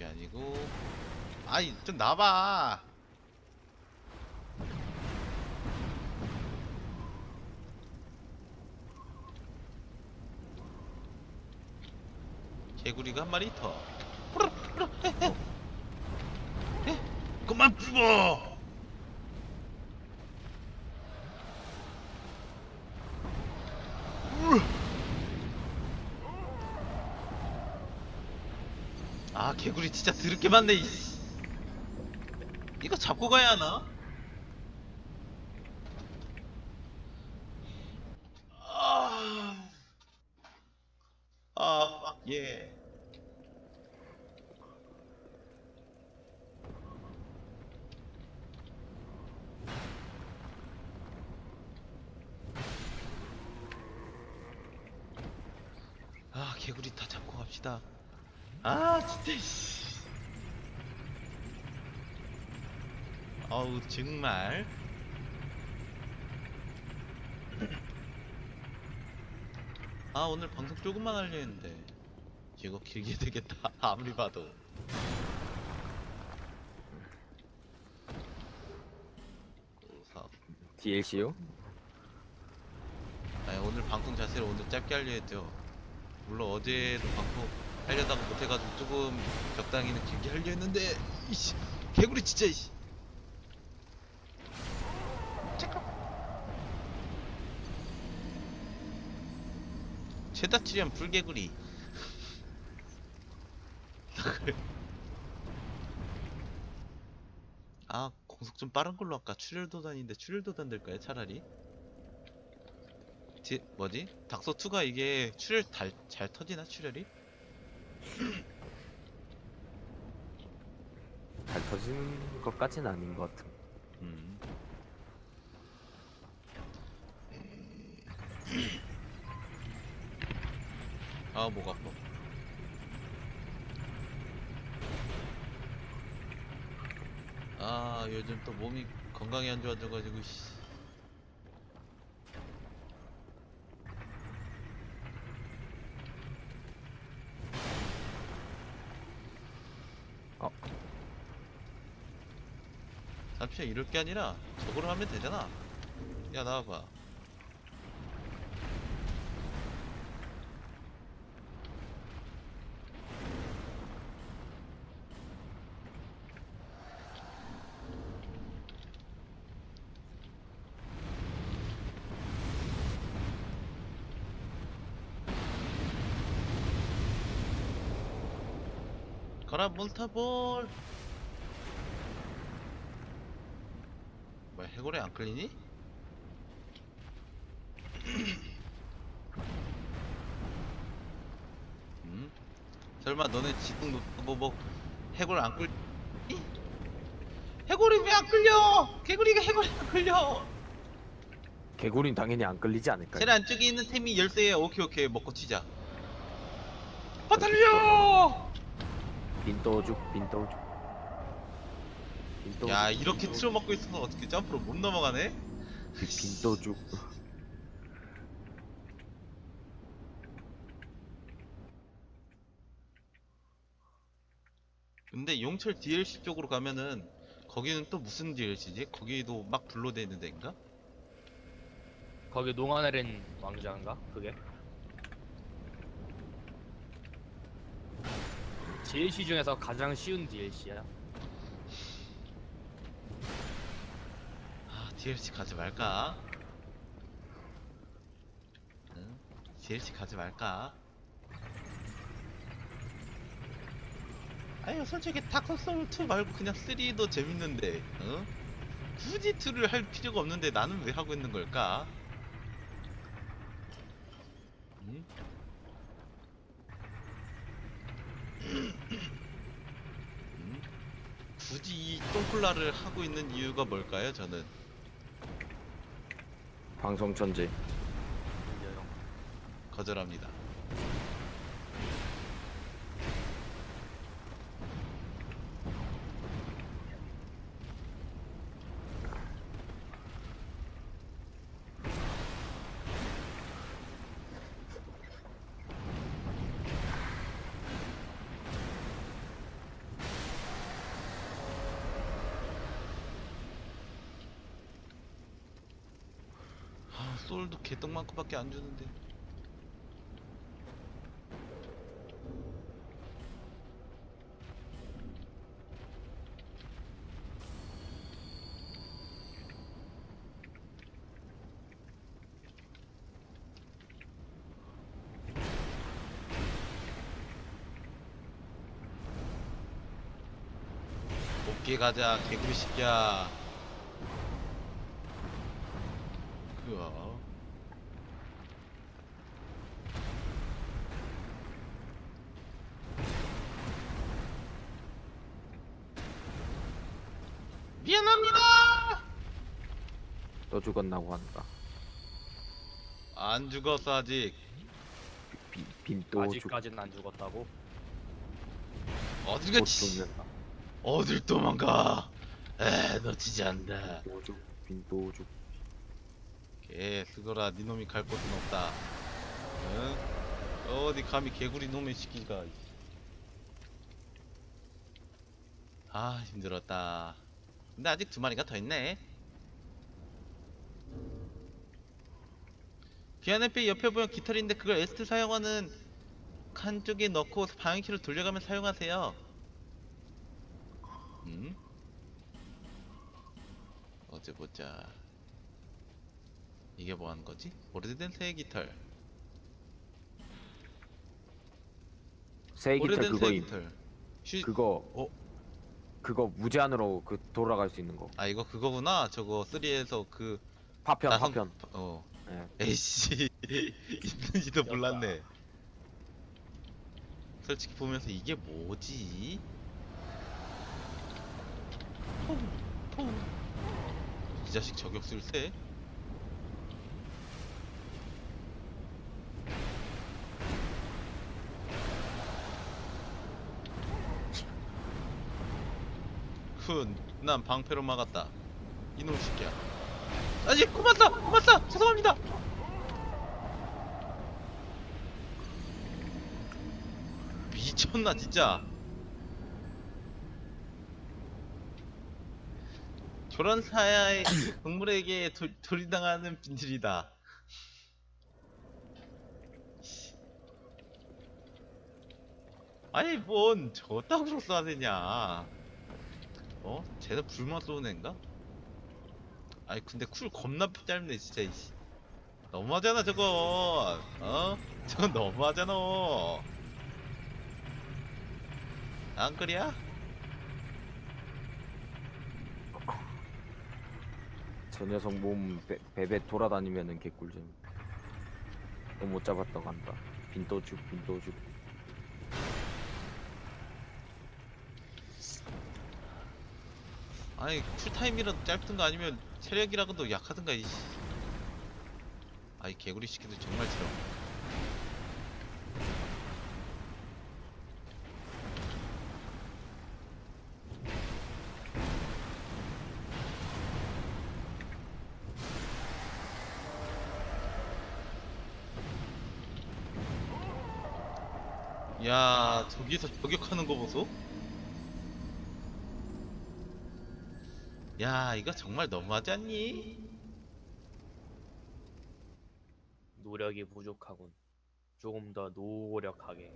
그게 아니고. 아이 좀 나봐. 개구리가 한 마리 더. 그만 불어 아 개구리 진짜 드럽게 많네 이씨. 이거 잡고 가야 하나? 아, 아, 예. 아, 개구리 다 잡고 갑시다. 아, 진짜, 씨. 어우, 정말. 아, 오늘 방송 조금만 하려 했는데. 이거 길게 되겠다. 아무리 봐도. 사- DLC요? 아니, 오늘 방송 자체를 오늘 짧게 하려 했죠. 물론 어제도 방송 하려다가 못해가지고 조금 적당히는 길게 하려 했는데, 이씨, 개구리 진짜, 이씨. 최다 출연 불개구리. 아, 공속 좀 빠른 걸로 할까? 출혈도단인데 출혈도단 될까요? 차라리? 디, 뭐지? 닥소 2가 이게 출혈 잘, 잘 터지나 출혈이? 잘 터지는 것까지는 아닌 것 같음. 음. 아, 목 아파. 아, 요즘 또 몸이 건강이 안 좋아져가지고, 씨. 어. 삼촌 이럴 게 아니라 저거로 하면 되잖아. 야 나와봐. 가라 몬스터볼. 해골에 안 끌리니? 음? 설마 너네 지금 뭐, 뭐 해골 안 끌? 이? 해골이 왜 안 끌려? 개구리가 해골이 안 끌려. 개구리는 당연히 안 끌리지 않을까요? 제일 안쪽에 있는 템이 열쇠야. 오케이 오케이 먹고 튀자. 바탈리오! 빈도죽, 빈도죽. 빈도죽. 야 이렇게 틀어 먹고 있어서 어떻게 점프로 못 넘어가네? 빈도죽. 근데 용철 DLC 쪽으로 가면은 거기는 또 무슨 DLC지? 거기도 막 불러대 있는 데인가? 거기 농아내린 왕자인가? 그게? DLC 중에서 가장 쉬운 DLC야. 아 DLC 가지 말까? 응? DLC 가지 말까? 아유 솔직히 다크소울 2 말고 그냥 3도 재밌는데 어? 굳이 2를 할 필요가 없는데 나는 왜 하고 있는 걸까? 응? 음? 굳이 이 똥콜라를 하고 있는 이유가 뭘까요? 저는 방송. 인정. 거절합니다. 솔도 개떡만큼밖에 안 주는데. 높게 가자 개구리 새끼야 그야 미안합니다 또 죽었나고 한다. 안 죽었어 아직 빈, 빈도 죽. 아직까지는 안 죽었다고? 어딜 곧 가지 죽는다. 어딜 도망가 에 놓치지 않는다 빈도 죽. 죽. 개 쓰거라 네 놈이 갈 곳은 없다. 응? 어디 감히 개구리 놈의 시키가 아 힘들었다. 근데 아직 두 마리가 더 있네. 비아네페 옆에 보면 깃털인데 그걸 에스트 사용하는 칸 쪽에 넣고 방향키를 돌려가며 사용하세요. 음? 어제 보자 이게 뭐 하는 거지? 오래된 새 깃털. 새 깃털 오래된 새 그거임. 깃털. 쉬... 그거. 어? 그거 무제한으로 그 돌아갈 수 있는 거. 아 이거 그거구나. 저거 3에서 그 파편 나선- 파편. 어. 예. 에이씨 있는지도 몰랐네. 솔직히 보면서 이게 뭐지? 포, 포. 이 자식 저격수를 세? 훈, 난 방패로 막았다. 이놈 새끼야. 아니, 고맙다! 고맙다! 죄송합니다! 미쳤나, 진짜. 저런 사야의 동물에게 도, 돌이당하는 빈들이다. 아니, 뭔, 저따구로 쏴야 되냐. 어? 쟤는 불만 쏘는 애인가? 아니 근데 쿨 겁나 짧네 진짜 이씨 너무하잖아 저거 어? 저건 너무하잖아 안 그래야? 저 녀석 몸 배, 배배 돌아다니면은 개꿀잼. 너못 잡았다고 한다. 빈도 죽. 빈도 죽. 아니 쿨타임이라도 짧든가 아니면 체력이라도 약하든가 이씨. 아이 개구리 시키도 정말 싫어. 야 저기서 저격하는 거 보소 야 이거 정말 너무하지 않니? 노력이 부족하군. 조금 더 노력하게.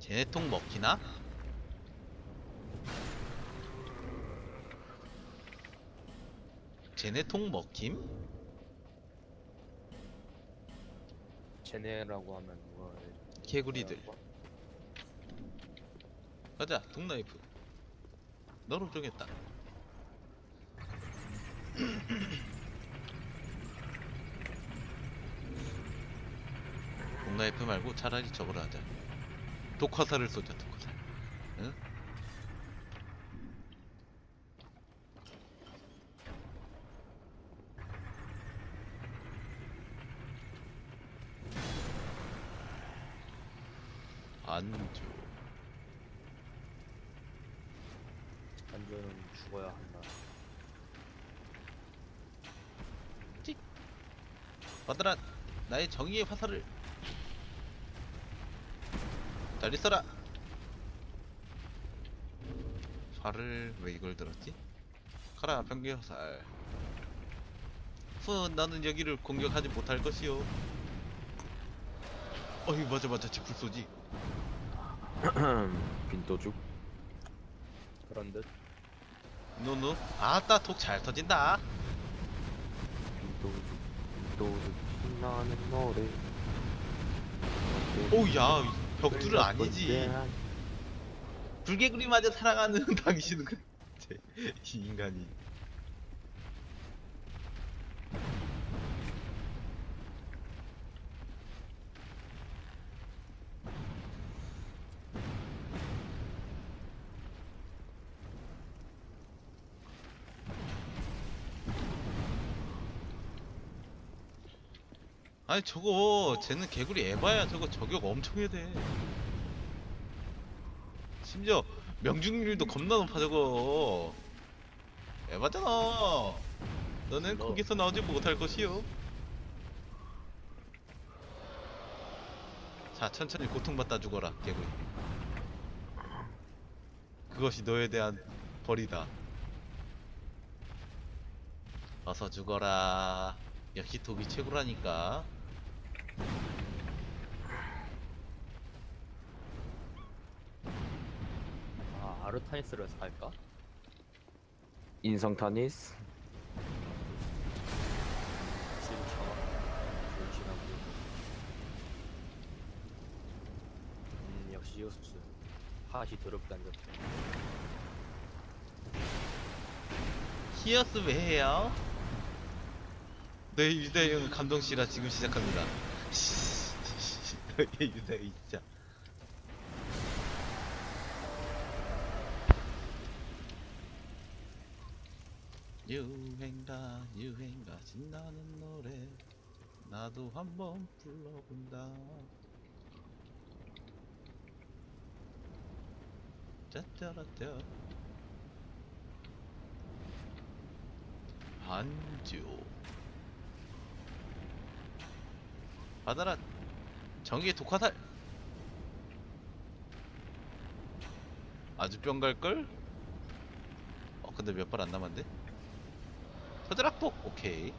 쟤네 통 먹히나? 쟤네 통 먹힘? 쟤네라고 하면 뭐 개구리들. 가자 동나이프. 너로 정했다. 동나이프 말고 차라리 저걸 하자. 독화살을 쏘자 독화살. 응? 안줘 안전은 죽어야 한다. 받아라 나의 정의의 화살을 잘 있어라. 활을 왜 이걸 들었지? 가라 병기화살. 후 나는 여기를 공격하지 못할 것이오. 어이 맞아 맞아 지풀 쏘지. 빈도죽 그런 듯. 노노 아따 독 잘 터진다. 빈도죽 빈도죽 신나는 노래 오야 벽두를 아니지. 불개구리마저 사랑하는 당신은 그이 인간이 아니 저거 쟤는 개구리 에바야. 저거 저격 엄청 해야 돼. 심지어 명중률도 겁나 높아 저거. 에바잖아. 너는 너- 거기서 나오지 못할 것이요 자 천천히 고통받다 죽어라 개구리. 그것이 너에 대한 벌이다. 어서 죽어라. 역시 독이 최고라니까 아 아르타니스를 살까? 인성 타니스 실처. 불신하고. 음 역시 요스. 핫이 더럽게 안 좋다. 히어스 왜 해요? 내 유대형 감동시라 지금 시작합니다 너의 유대형 진짜 유행가 유행가 신나는 노래. 나도 한번 불러본다. 짜짜라짜. 반주 받아라 전기의 독화살? 아주 뿅 갈걸? 어 근데 몇 발 안 남았는데? 서드락폭? 오케이.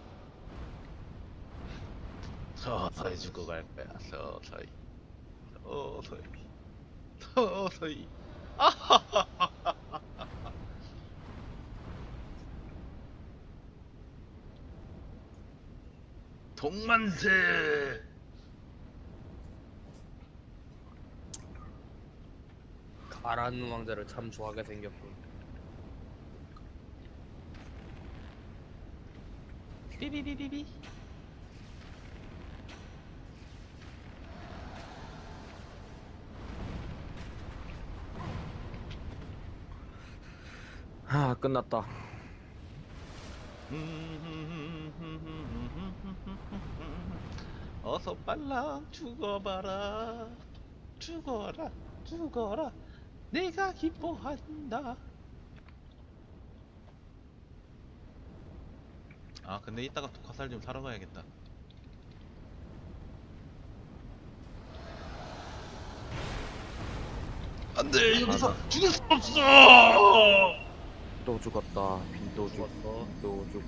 서서히 죽고 갈 거야. 서서히. 서서히. 서서히. 동만세 가라앉는 왕자를 참 좋아하게 생겼군. 삐비비비비. 아 끝났다. 어서 빨랑 죽어봐라. 죽어라. 죽어라 내가 기뻐한다. 아 근데 이따가 독화살 좀 사러 가야겠다. 안돼 여기서 죽을 수 없어! 또 죽었다. 빈도죽 죽었어. 빈도죽.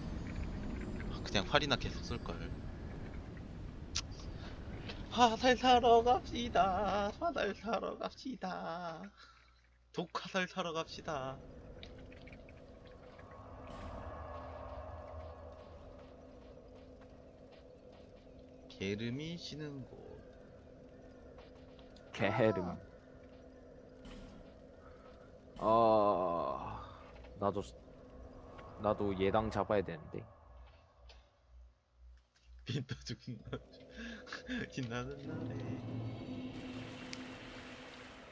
아, 그냥 활이나 계속 쓸걸. 화살 사러 갑시다. 화살 사러 갑시다 독화살 사러 갑시다. 게름이 쉬는 곳. 게으름. 아 나도 나도 예당 잡아야 되는데. 빈도 죽나 신나는 날에.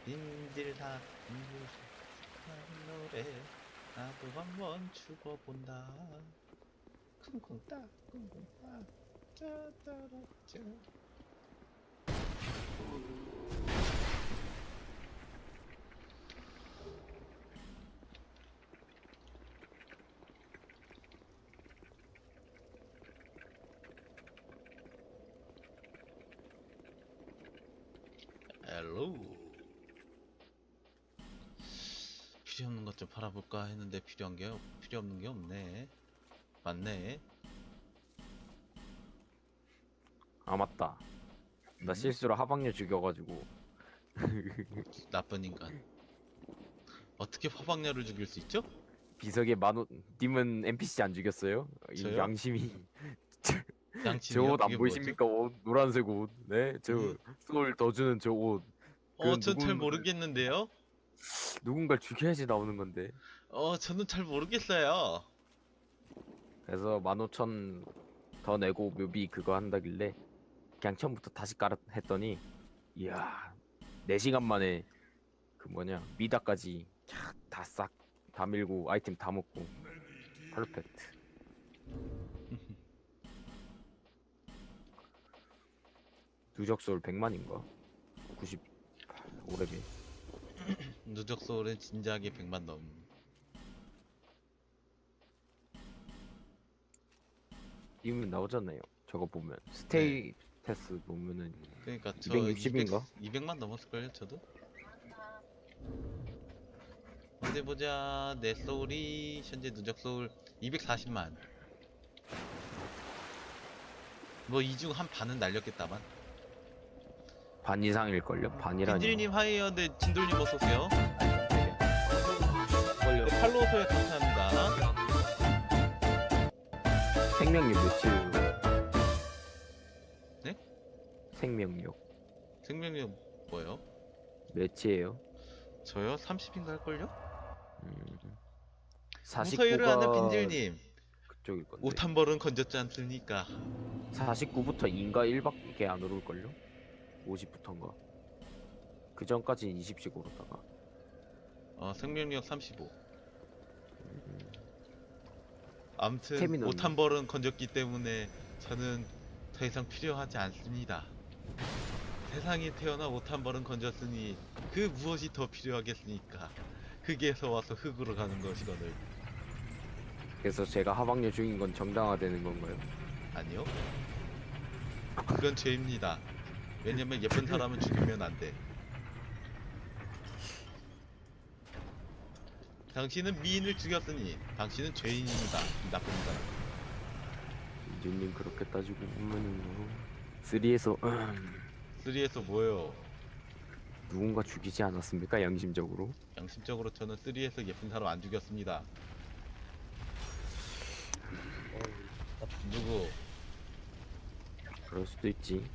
인질다 인질다 노래 나도 한번 죽어본다. 쿵쿵따 쿵쿵따 짜짜라짜 헬 것 좀 팔아볼까 했는데 필요한 게 없- 필요 없는 게 없네. 맞네. 아 맞다. 나 음? 실수로 하방녀 죽여가지고 나쁜 인간. 어떻게 화방녀를 죽일 수 있죠? 비석에 만원 님은 NPC 안 죽였어요? 이 저요? 양심이 저 양치미요? 옷안 그게 보이십니까? 옷 노란색 옷. 네, 저 음. 소울 더 주는 저 옷. 어, 그건 전잘 누군- 모르겠는데요. 누군가를 죽여야지 나오는 건데. 어, 저는 잘 모르겠어요. 그래서 15,000 더 내고 묘비 그거 한다길래 그냥 처음부터 다시 깔아 했더니 이야 4시간 만에 그 뭐냐 미다까지 다 싹 다 밀고 아이템 다 먹고 퍼펙트 누적 소울 100만인가? 95레벨 누적 소울은 진작에 100만 넘. 이면 나오잖아요 저거 보면 스테이 테스 보면은 그러니까 저 260 인가? 200, 만 넘었을걸요, 저도? 어디 보자. 내 소울이 현재 누적 소울 240만. 뭐 이 중 한 반은 날렸겠다만. 반 이상일걸요? 반이라니 빈질님 하이어 네 진돌님 어서 오세요. 걸려. 네, 팔로우 소개 감사합니다. 생명력 몇이에요? 네? 생명력 생명력 뭐요? 몇이에요? 저요? 30인가 할걸요? 음, 무서이를 하는 49가 빈질님. 그쪽일 건데 옷 한 벌은 건졌지 않습니까? 49부터 2인가 1밖에 안 오를걸요? 50부터인가 그 전까지는 20씩 오르다가 어, 생명력 35. 음, 암튼 스태미너는- 옷한 벌은 건졌기 때문에 저는 더 이상 필요하지 않습니다. 세상에 태어나 옷한 벌은 건졌으니 그 무엇이 더 필요하겠습니까? 흙에서 와서 흙으로 가는 것이거늘 그래서 제가 하방녀 중인 건 정당화되는 건가요? 아니요? 그건 죄입니다. 왜냐면 예쁜 사람은 죽이면 안 돼. 당신은 미인을 죽였으니 당신은 죄인입니다. 이 나쁜 사람. 윤님 그렇게 따지고 보면은 3에서 쓰리에서 뭐예요? 누군가 죽이지 않았습니까? 양심적으로 양심적으로 저는 3에서 예쁜 사람 안 죽였습니다. 누구? 그럴 수도 있지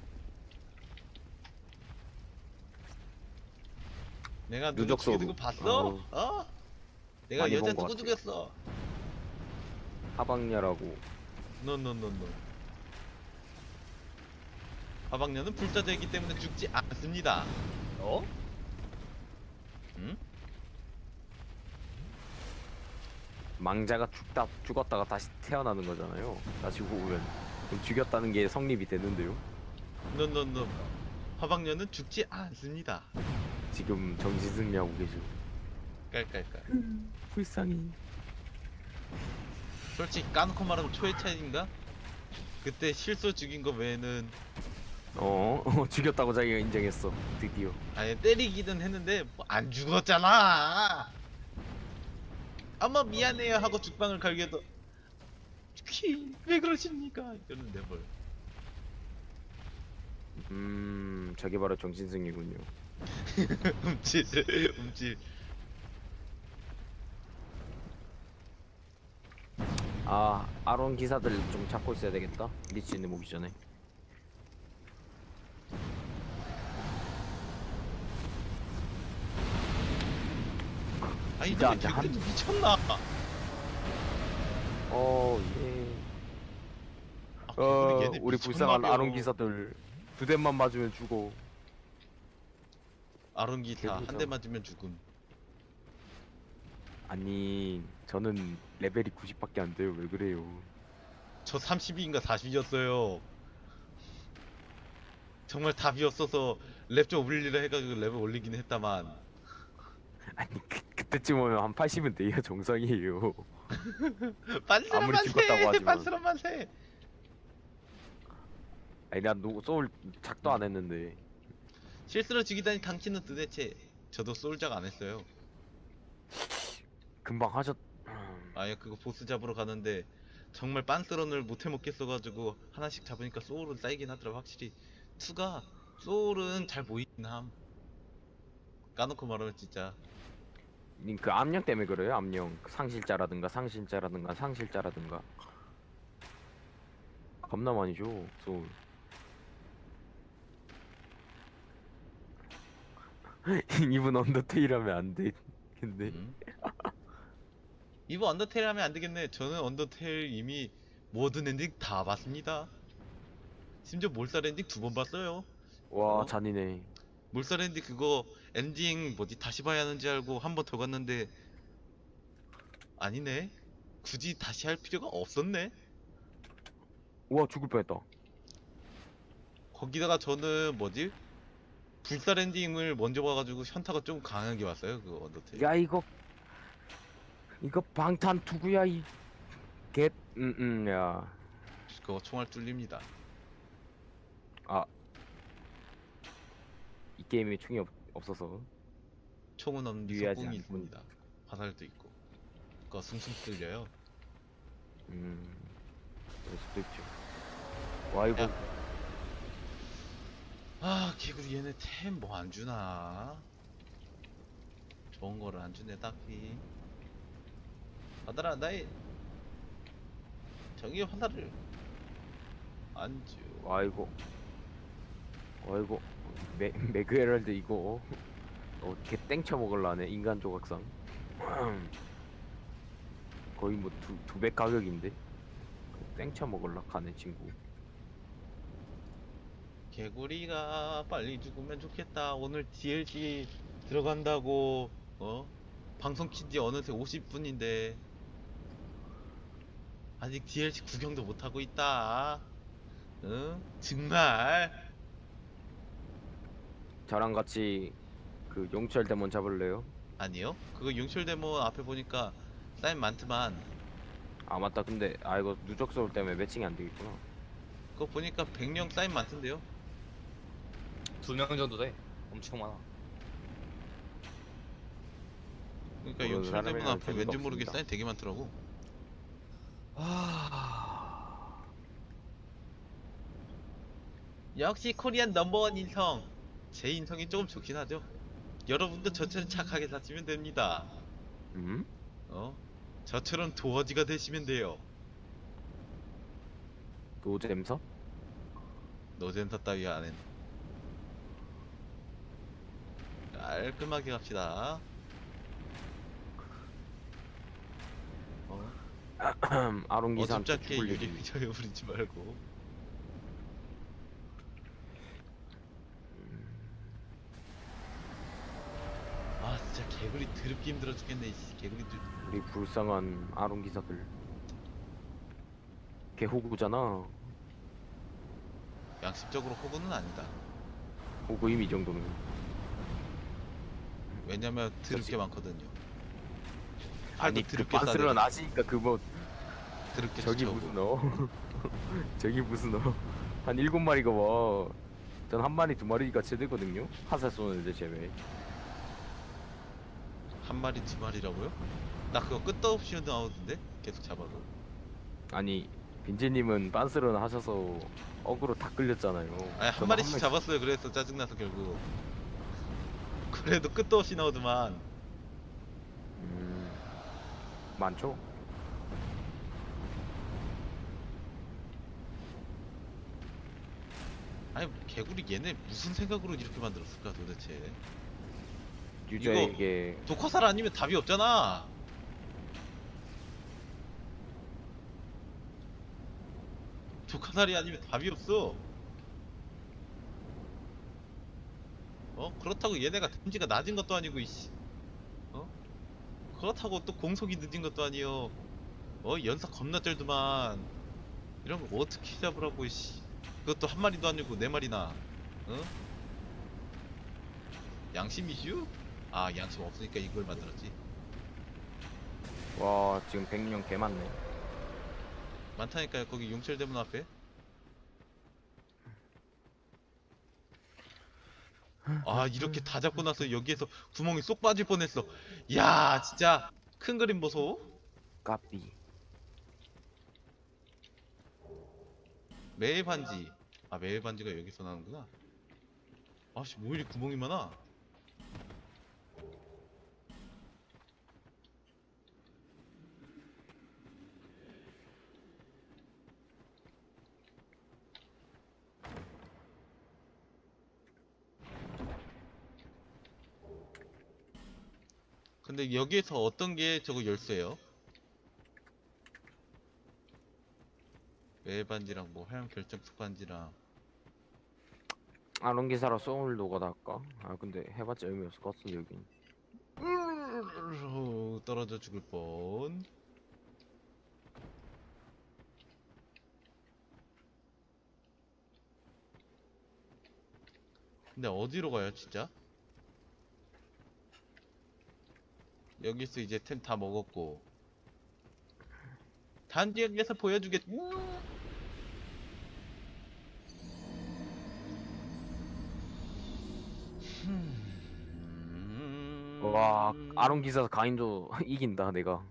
내가 누구 누적 죽이는 거 소부. 봤어? 어? 내가 많이 여자 본것 누구 같아. 죽였어? 하방녀라고 노노노노. 하방녀는 불사자이기 때문에 죽지 않습니다. 어? 응? 망자가 죽다 죽었다가 다시 태어나는 거잖아요 다시 보면 그럼 죽였다는 게 성립이 되는데요 노노노. 하방녀는 죽지 않습니다. 지금 정신승리하고 계시고 깔깔깔. 불쌍해 솔직히 까놓고 말하면 초회 차이인가? 그때 실수 죽인 거 외에는 어, 어 죽였다고 자기가 인정했어 드디어 아예 때리기는 했는데 뭐안 죽었잖아. 아마 미안해요 하고 죽방을 갈겨도 키, 왜 그러십니까? 이러는데 뭘? 음 저게 바로 정신승리군요 움찔 움찔. 아 아론 기사들 좀 잡고 있어야 되겠다 리치님 오기 전에 아니 진짜 근데 한- 미쳤나? 어예 아, 어 우리 불쌍한. 아론 기사들 두 대만 맞으면 죽어 아론 기사 한. 대 맞으면 죽음. 아니 저는 레벨이 90밖에 안 돼요 왜 그래요 저 32인가 40이었어요. 정말 답이었어서 랩 좀 올리려 해가지고 랩을 올리긴 했다만 아니 그, 그때쯤 오면 한 80은 돼야 정상이에요 빤스런 아무리 죽었다고 만세! 하지만. 빤스런 만 세! 아니 난 노, 소울 작도 안 했는데 실수로 죽이다니 당신은 도대체 저도 솔작 안 했어요. 금방 하셨. 음, 아예 그거 보스 잡으러 가는데 정말 빤스런을 못 해 먹겠어가지고 하나씩 잡으니까 소울은 쌓이긴 하더라 확실히 투가 소울은 잘 모이긴 함 까놓고 말하면 진짜 님 그 암령 때문에 그래요? 암령 그 상실자라든가 상실자라든가 상실자라든가 겁나 많이 줘 소울 이분 언더테일 하면 안돼 근데 음. 이거 언더테일 하면 안 되겠네. 저는 언더테일 이미 모든 엔딩 다 봤습니다. 심지어 몰살 엔딩 두 번 봤어요. 와 어? 잔이네 몰살 엔딩 그거 엔딩 뭐지? 다시 봐야 하는지 알고 한 번 더 갔는데 아니네. 굳이 다시 할 필요가 없었네. 우와 죽을 뻔했다. 거기다가 저는 뭐지 불살 엔딩을 먼저 봐가지고 현타가 좀 강하게 왔어요 그 언더테일. 야 이거 이거 방탄 투구야 이 겟. 음음 야. 그거 총알 뚫립니다. 이 게임에 총이 없, 없어서. 총은 없는데 유의하지 석궁이 않군. 있습니다. 화살도 있고. 그거 숭숭 뚫려요. 음. 그럴 수도 있죠. 와 이거 야. 아 개구리 얘네 템 뭐 안 주나? 좋은 거를 안 주네 딱히. 받아라 나의 정의의 화살을 안주. 와 이거 와 이거 메, 매그헤럴드 이거. 어떻게 땡쳐 먹을라네 인간 조각상. 거의 뭐 두 두 배 가격인데? 땡쳐 먹을라 가네 친구 개구리가 빨리 죽으면 좋겠다. 오늘 DLC 들어간다고 어? 방송 킨지 어느새 50분인데. 아직 DLC 구경도 못하고 있다. 응? 정말. 저랑 같이 그 용철 데몬 잡을래요? 아니요. 그거 용철 데모 앞에 보니까 사인 많더만. 아 맞다. 근데 아 이거 누적 소울 때문에 매칭이 안 되겠구나. 그거 보니까 100명 사인 많던데요 두 명 정도 돼. 엄청 많아. 그러니까 모르는 용철 데모 사람이랑 앞에 왠지 재미가 모르게 없습니다. 사인 되게 많더라고 아... 역시 코리안 넘버원 인성 제 인성이 조금 좋긴 하죠 여러분도 저처럼 착하게 사시면 됩니다 음? 어? 저처럼 도어지가 되시면 돼요 노잼서? 노젠터 따위 안엔 깔끔하게 갑시다. 어? 아롱 기사한테 어줍잖게 죽을 유리 일이 피자에 부리지 말고. 아 진짜 개구리 드럽게 힘들어 죽겠네 이 개구리들 우리 불쌍한 아롱 기사들. 개호구잖아. 양심적으로 호구는 아니다. 호구임 이 정도는 왜냐면 드럽게 솔직히- 많거든요. 아니 그 드럽게 빤스런 싸대고 아시니까 그 뭐 드럽게 저기 쫓아오고. 무슨 어 저기 무슨 어한 일곱 마리가 와전 한 마리 두 마리가 최대거든요? 화살 쏘는 데 제외. 한 마리 두 마리라고요? 나 그거 끝도 없이 나오던데? 계속 잡아도 아니 빈지님은 빤스런 하셔서 어그로 다 끌렸잖아요. 아니 한 저는 마리씩 마리- 잡았어요. 그래서 짜증나서 결국 그래도 끝도 없이 나오더만. 음, 많죠? 아니 개구리 얘네 무슨 생각으로 이렇게 만들었을까 도대체? 유저에게 독화살 아니면 답이 없잖아. 독화살이 아니면 답이 없어 어? 그렇다고 얘네가 댐지가 낮은 것도 아니고 이씨 어? 그렇다고 또 공속이 늦은 것도 아니요 어? 연사 겁나 쩔더만 이런 거 어떻게 잡으라고 이씨 그것도 한 마리도 아니고 네 마리나 어? 양심 이슈? 아 양심 없으니까 이걸 만들었지 와 지금 100명 개 많네 많다니까요 거기 용철 대문 앞에 아 이렇게 다 잡고 나서 여기에서 구멍이 쏙 빠질 뻔했어 야 진짜 큰 그림 보소. 까비. 매일 반지. 아 매일 반지가 여기서 나는구나. 아씨 뭐 이리 구멍이 많아. 근데 여기에서 어떤 게 저거 열쇠예요? 매일 반지랑 뭐 하얀 결정석 반지랑 아론 기사라 소울 노가다 할까? 아 근데 해봤자 의미 없을 것 같은데 여긴. 으르르르 떨어져 죽을 뻔. 근데 어디로 가요, 진짜? 여기서 이제 템 다 먹었고. 단지역에서 보여주겠. 음. 와 아론 기사 가인도 이긴다 내가.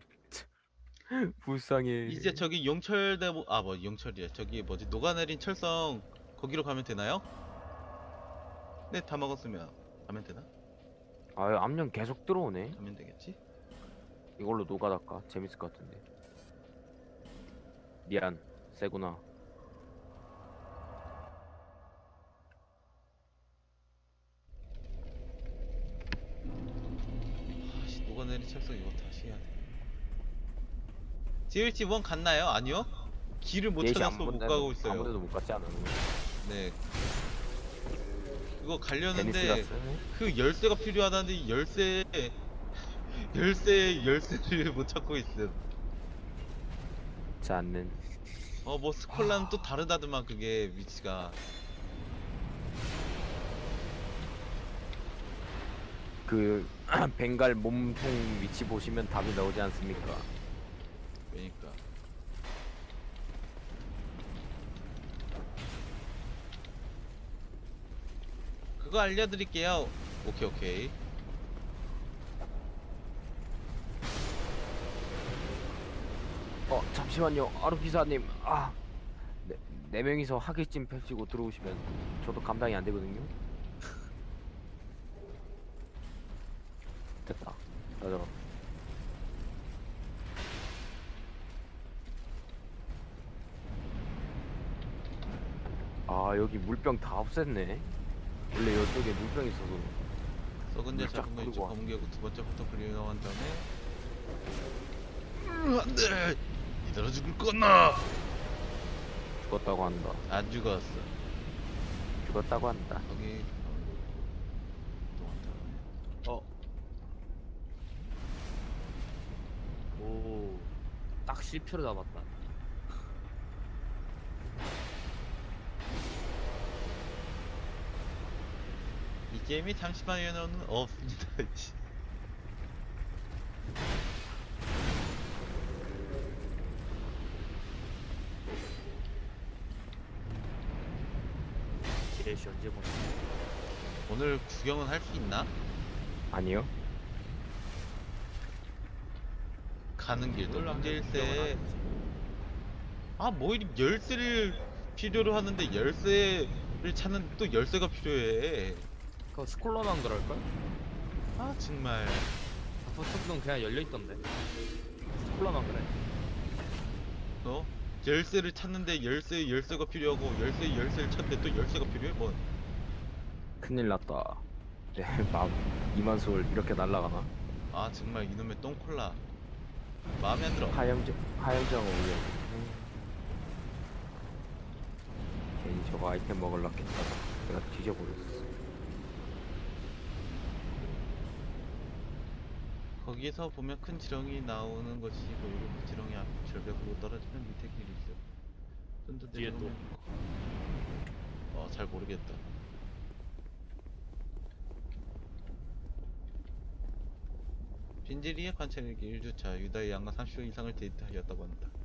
불쌍해. 이제 저기 용철대 아뭐 용철이야 저기 뭐지 녹아내린 철성 거기로 가면 되나요? 네 다 먹었으면 가면 되나? 아 암령 계속 들어오네. 가면 되겠지? 이걸로 노가다 할까? 재밌을 것 같은데. 미안. 세구나. 아씨 녹아내린 철성 이거 다시 해야 돼 DLC 1 갔나요? 아니요? 길을 못 찾아서 못 가고 있어요 아무데도 못 갔지 않아. 네 그거 데니스 갔어. 그 열쇠가 필요하다는데 열쇠 열쇠 열쇠를 못 찾고 있음 지 않는. 어 뭐 스콜라는 또 다르다더만 그게 위치가 그 벵갈 몸통 위치 보시면 답이 나오지 않습니까? 그러니까 그거 알려드릴게요 오케이 오케이 어 잠시만요 아루 기사님 아 네, 네 명이서 하객진 펼치고 들어오시면 저도 감당이 안 되거든요. 됐다. 맞아. 아 여기 물병 다 없앴네. 원래 이쪽에 물병 있어서 썩은 자 물짝 작은 거 이쪽 끌고 와. 검은 개고 두 번째부터 클리어한 다음에 으, 안 돼 이대로 죽을 거나 죽었다고 한다. 안 죽었어 죽었다고 한다. 거기 또 왔다 어. 오. 딱 CP로 잡았다. 게임이 잠시만 연어는 없습니다 씨. 지레시 언제 보내? 오늘 구경은 할 수 있나? 아니요. 가는 길 구경은 놀랑질세 하지. 아뭐 이리 열쇠를 필요로 하는데 열쇠를 찾는 또 열쇠가 필요해 그거 스콜러만 그럴걸? 아 정말 다프트는 그냥 열려있던데. 스콜러만 그래. 어? 열쇠를 찾는데 열쇠 열쇠가 필요하고 열쇠 열쇠를 찾는데 또 열쇠가 필요해 뭐 큰일 났다. 네, 막 이만 소울 이렇게 날라가나? 아 정말 이놈의 똥콜라 마음에 안 들어 하영정 하영정 올려. 괜히 저거 아이템 먹으려고 했다가 내가 뒤져버렸어. 거기서 보면 큰 지렁이 나오는 것이 보이고 그 지렁이 앞 절벽으로 떨어지면 밑에 길이 있어 좀더 뒤에 또. 내려오면 어잘 모르겠다. 빈지리의 관찰일기 1주차 유다의 양과 30초 이상을 데이트하였다고 한다